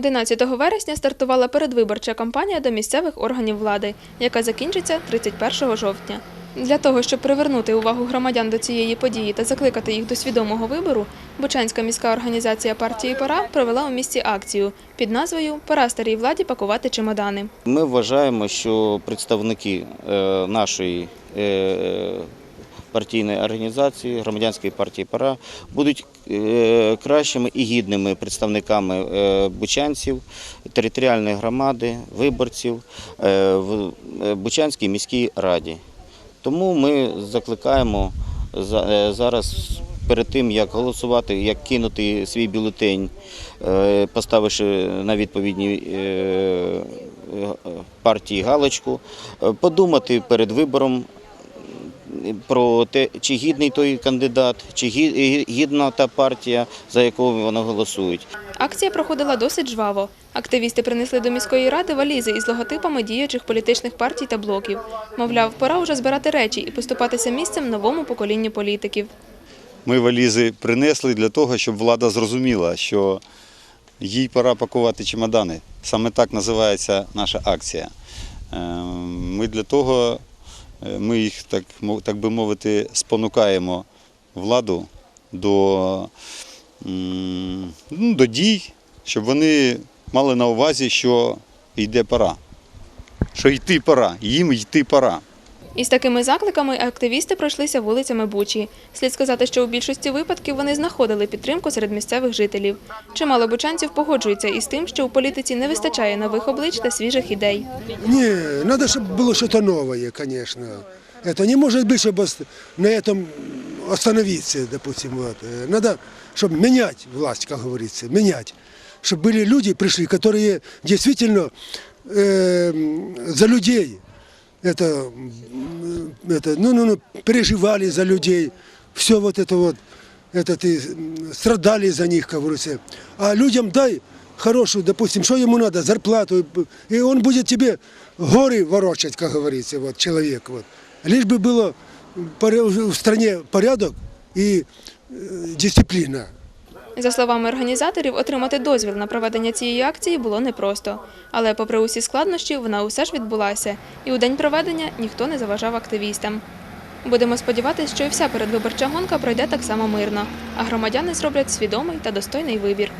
11 вересня стартувала передвиборча кампанія до місцевих органів влади, яка закінчиться 31 жовтня. Для того, щоб привернути увагу громадян до цієї події та закликати їх до свідомого вибору, Бучанська міська організація партії Пора провела у місті акцію під назвою Пора старій владі пакувати чемодани. Ми вважаємо, що представники е, нашої е, партійної організації, громадянської партії «Пора» будуть е, кращими і гідними представниками е, бучанців, територіальної громади, виборців е, в Бучанській міській раді. Тому ми закликаємо за- зараз перед тим, як голосувати, як кинути свій бюлетень, поставивши на відповідній е, партії галочку, подумати перед вибором про те, чи гідний той кандидат, чи гідна та партія, за яку вони голосують. Акція проходила досить жваво. Активісти принесли до міської ради валізи із логотипами діючих політичних партій та блоків. Мовляв, пора вже збирати речі і поступатися місцем новому поколінню політиків. Ми валізи принесли для того, щоб влада зрозуміла, що їй пора пакувати чемодани. Саме так називається наша акція. Е, Ми для того, ми їх, так, так би мовити, спонукаємо владу до, ну, до дій, щоб вони мали на увазі, що йде пора. Що йти пора, їм йти пора. Із такими закликами активісти пройшлися вулицями Бучі. Слід сказати, що у більшості випадків вони знаходили підтримку серед місцевих жителів. Чимало бучанців погоджуються із тим, що у політиці не вистачає нових облич та свіжих ідей. Не, надо, чтобы было что-то новое, конечно. Это не может быть, чтобы ост- на этом остановиться, допустим. Вот. Э, Надо, чтобы менять власть, как говорится, менять. Чтобы были люди, пришли, которые действительно э, за людей это, м, это ну, ну, ну, переживали за людей, все вот это вот, это ты м, страдали за них, как говорится. А людям дай хорошую, допустим, что ему надо, зарплату, и он будет тебе горы ворочать, как говорится, вот человек. Вот. Лишь бы было поря- в стране порядок и э, дисциплина. За словами організаторів, отримати дозвіл на проведення цієї акції було непросто. Але, попри усі складнощі, вона усе ж відбулася. І у день проведення ніхто не заважав активістам. Будемо сподіватися, що і вся передвиборча гонка пройде так само мирно, а громадяни зроблять свідомий та достойний вибір.